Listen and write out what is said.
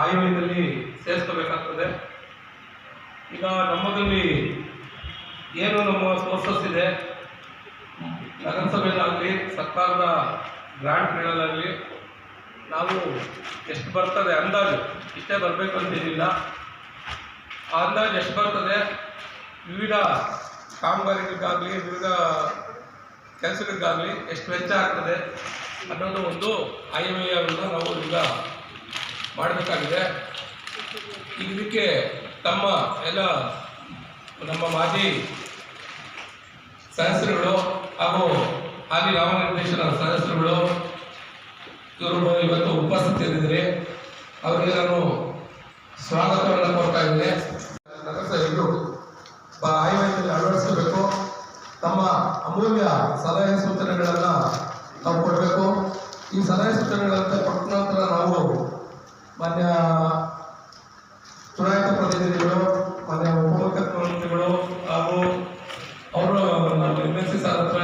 ಆಯವ್ಯಯದಲ್ಲಿ ಸೇರಿಸ್ಕೋಬೇಕಾಗ್ತದೆ. ಈಗ ನಮ್ಮದಲ್ಲಿ ಏನು ನಮ್ಮ ಸೋರ್ಸಸ್ ಇದೆ? ನಗರಸಭೆಯಲ್ಲಾಗಲಿ ಸರ್ಕಾರದ ಗ್ರ್ಯಾಂಟ್ಗಳಲ್ಲಾಗಲಿ ನಾವು ಎಷ್ಟು ಬರ್ತದೆ ಅಂದಾಜು? ಇಷ್ಟೇ ಬರಬೇಕು ಅಂತೇನಿಲ್ಲ ಆ ಅಂದಾಜು ಎಷ್ಟು ಬರ್ತದೆ? ವಿವಿಧ ಕಾಮಗಾರಿಗಳಿಗಾಗಲಿ, ವಿವಿಧ ಕೆಲಸಗಳಿಗಾಗಲಿ ಎಷ್ಟು ವೆಚ್ಚ ಆಗ್ತದೆ? ಅನ್ನೋದು ಒಂದು ಆಯವ್ಯಯವನ್ನು ನಾವು ಈಗ ಮಾಡಬೇಕಾಗಿದೆ. ಇದಕ್ಕೆ ತಮ್ಮ ಎಲ್ಲ ನಮ್ಮ ಮಾಜಿ ಸದಸ್ಯರುಗಳು ಹಾಗೂ ಹಾಲಿ ನಾಮನಿರ್ದೇಶನ ಸದಸ್ಯರುಗಳು, ಇವರು ಇವತ್ತು ಉಪಸ್ಥಿತರಿದ್ದಾರೆ ಅವರಿಗೆ ನಾನು ಸ್ವಾಗತವನ್ನು ಕೊಡ್ತಾ ಇದ್ದೇನೆ. ನಗರಸಭೆಗಳು ಆಯವ್ಯಯದಲ್ಲಿ ಅಳವಡಿಸಬೇಕು ತಮ್ಮ ಅಮೂಲ್ಯ ಸಲಹೆ ಸೂಚನೆಗಳನ್ನು ಕೊಡಬೇಕು ಈ ಸಲಹೆ ಸೂಚನೆಗಳಂತೆ ಪಟ್ಟಣಾಂತರ ನಾವು ಮಾನ್ಯ ಚುನಾಯಿತ ಪ್ರತಿನಿಧಿಗಳು, ಮಾನ್ಯ ಉಪಮುಖ್ಯಮಂತ್ರಿಗಳು ಹಾಗೂ ಅವರು ಎಂ ಎಸ್ ಸಿ ಸರ್ ಹತ್ರ